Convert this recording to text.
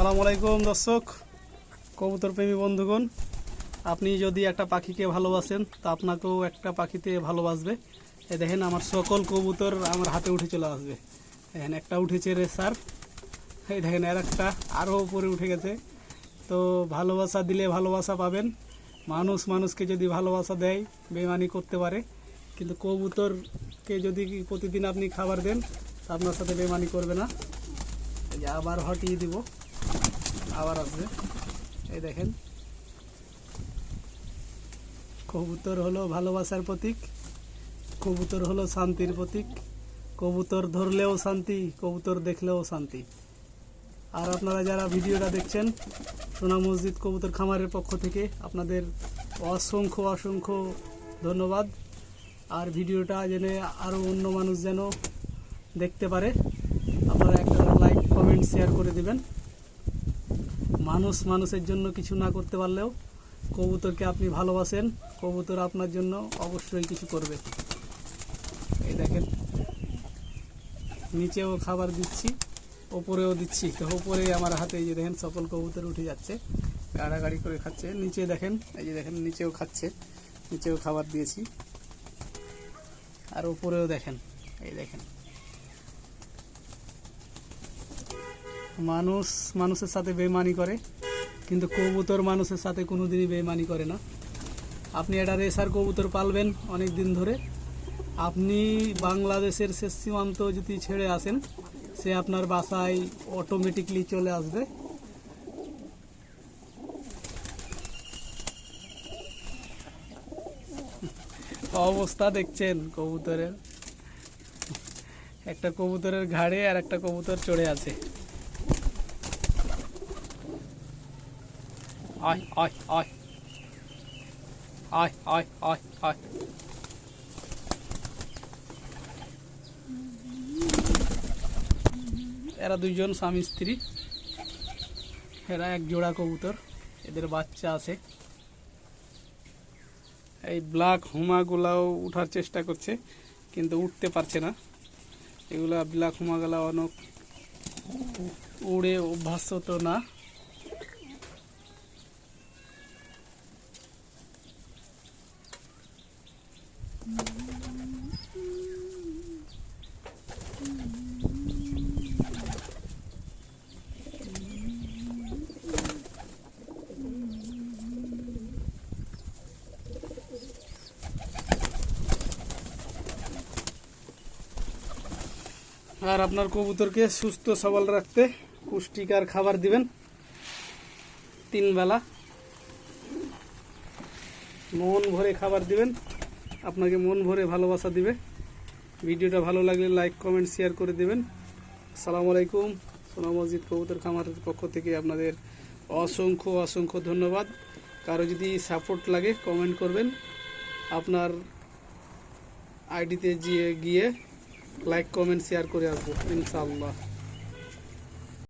আসসালামু আলাইকুম, দর্শক কবুতর প্রেমী বন্ধুগণ। আপনি যদি একটা পাখিকে ভালোবাসেন, তা আপনাকেও একটা পাখিতে ভালোবাসবে। এই দেখেন, আমার সকল কবুতর আমার হাতে উঠে চলে আসবে। দেখেন, একটা উঠেছে রে স্যার। এই দেখেন আর একটা আরও উপরে উঠে গেছে। তো ভালোবাসা দিলে ভালোবাসা পাবেন। মানুষ মানুষকে যদি ভালোবাসা দেয় বেমানি করতে পারে। কিন্তু কবুতরকে যদি প্রতিদিন আপনি খাবার দেন আপনার সাথে বেমানি করবে না। আবার হটিয়ে দিব। আবার আসবে এই দেখেন। কবুতর হলো ভালোবাসার প্রতীক, কবুতর হলো শান্তির প্রতীক, কবুতর ধরলেও শান্তি, কবুতর দেখলেও শান্তি। আর আপনারা যারা ভিডিওটা দেখছেন, সোনা মসজিদ কবুতর খামারের পক্ষ থেকে আপনাদের অসংখ্য অসংখ্য ধন্যবাদ। আর ভিডিওটা জেনে আরও অন্য মানুষ যেন দেখতে পারে, আপনারা একটা লাইক, কমেন্ট, শেয়ার করে দিবেন। মানুষ মানুষের জন্য কিছু না করতে পারলেও কবুতরকে আপনি ভালোবাসেন, কবুতর আপনার জন্য অবশ্যই কিছু করবে। এই দেখেন, নিচেও খাবার দিচ্ছি, ওপরেও দিচ্ছি। তো ওপরে আমার হাতে এই যে দেখেন, সকল কবুতর উঠে যাচ্ছে, গাড়াগাড়ি করে খাচ্ছে। নিচে দেখেন, এই যে দেখেন, নিচেও খাচ্ছে, নিচেও খাবার দিয়েছি। আর উপরেও দেখেন, এই দেখেন। মানুষ মানুষের সাথে বেমানি করে, কিন্তু কবুতর মানুষের সাথে কোনোদিনই বেমানি করে না। আপনি একটা রেসার কবুতর পালবেন অনেক দিন ধরে। আপনি বাংলাদেশের শেষ সীমান্ত যদি ছেড়ে আসেন, সে আপনার বাসায় অটোমেটিকলি চলে আসবে। অবস্থা দেখছেন কবুতরের। একটা কবুতরের ঘাড়ে আর একটা কবুতর চড়ে আছে। আয় আয় আয় আয় আয় আয় আয় এরা দুইজন স্বামী স্ত্রী। এরা এক জোড়া কবুতর। এদের বাচ্চা আছে। এই ব্ল্যাক হুমাগুলাও উঠার চেষ্টা করছে, কিন্তু উঠতে পারছে না। এগুলা ব্ল্যাক হুমাগুলা অনেক উড়ে অভ্যাস্ত না। আর আপনার কবুতরকে সুস্থ, সবল রাখতে পুষ্টিকর খাবার দিবেন। তিন বেলা। মন ভরে খাবার দিবেন। আপনাকে মন ভরে ভালোবাসা দিবে। ভিডিওটা ভালো লাগলে লাইক কমেন্ট শেয়ার করে দেবেন। আসসালামু আলাইকুম। সোনা মসজিদ কবুতর খামারের পক্ষ থেকে আপনাদের অসংখ্য অসংখ্য ধন্যবাদ। কারও যদি সাপোর্ট লাগে কমেন্ট করবেন। আপনার আইডিতে গিয়ে গিয়ে লাইক কমেন্ট শেয়ার করে আসব, ইনশাআল্লাহ।